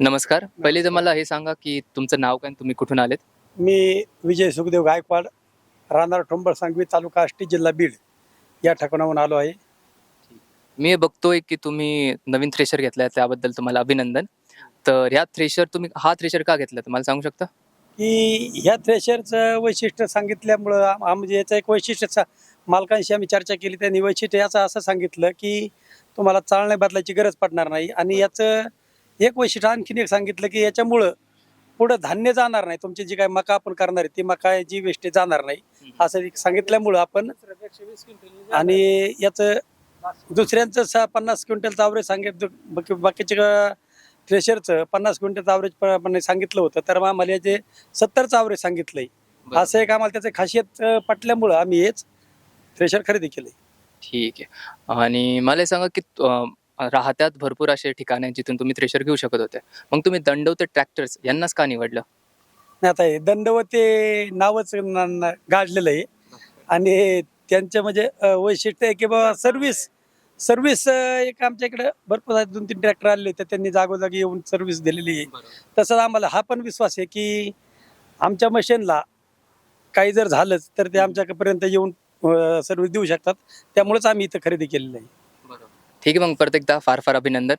नमस्कार. पहिले तर मला हे सांगा की तुमचं नाव काय आणि तुम्ही कुठून आलेत? मी विजय सुखदेव गायकवाड राहणार ठोंबर सांगवी तालुका आष्टी जिल्हा बीड. या ठिकाणाहून आलो आहे. मी हे बघतोय की तुम्ही नवीन थ्रेशर घेतलाय त्याबद्दल तुम्हाला अभिनंदन. तर ह्या थ्रेशर तुम्ही हा थ्रेशर का घेतला? तुम्हाला सांगू शकता? की ह्या थ्रेशरचं वैशिष्ट्य सांगितल्यामुळं आम- आम- म्हणजे याचं एक वैशिष्ट्य सा- मालकांशी आम्ही चर्चा केली त्यांनी वैशिष्ट्य याचं असं सांगितलं की तुम्हाला चालणे बदलायची गरज पडणार नाही. आणि याचं एक वैशिष्ट्य आणखीन एक सांगितलं की याच्यामुळं पुढं धान्य जाणार नाही. तुमची जी काय मका आपण करणार आहे ती मका जी वेस्टेज जाणार नाही. असं एक सांगितल्यामुळं आपण आणि याचं दुसऱ्यांचं सहा पन्नास क्विंटलचं ॲव्हरेज सांगितलं बाकी बाकीचे थ्रेशरचं पन्नास क्विंटलचं ॲव्हरेज सांगितलं होतं तर मग आम्हाला याचे सत्तरचं ॲव्हरेज सांगितलंय. असं एक आम्हाला त्याचं खासियत पटल्यामुळं आम्ही हेच थ्रेशर खरेदी केले ठीक आहे. आणि मला सांगा की राहत्यात भरपूर असे ठिकाण आहेत जिथून तुम्ही थ्रेशर घेऊ शकत होते. मग तुम्ही दंडवते ट्रॅक्टर्स यांनाच का निवडलं? नाही आता हे दंडवते नावच न- न- गाजलेलं आहे. आणि त्यांचं म्हणजे अं, वैशिष्ट्य आहे की बाबा सर्व्हिस सर्व्हिस एक आमच्या इकडे भरपूर आहेत, दोन तीन ट्रॅक्टर आले तर त्यांनी जागोजागी येऊन सर्व्हिस दिलेली आहे. तसंच आम्हाला हा पण विश्वास आहे की आमच्या मशीनला काही जर झालंच तर ते आमच्यापर्यंत येऊन सर्व्हिस देऊ शकतात. त्यामुळेच आम्ही इथं खरेदी केलेली आहे. ठीक आहे मग परत एकदा फार फार अभिनंदन.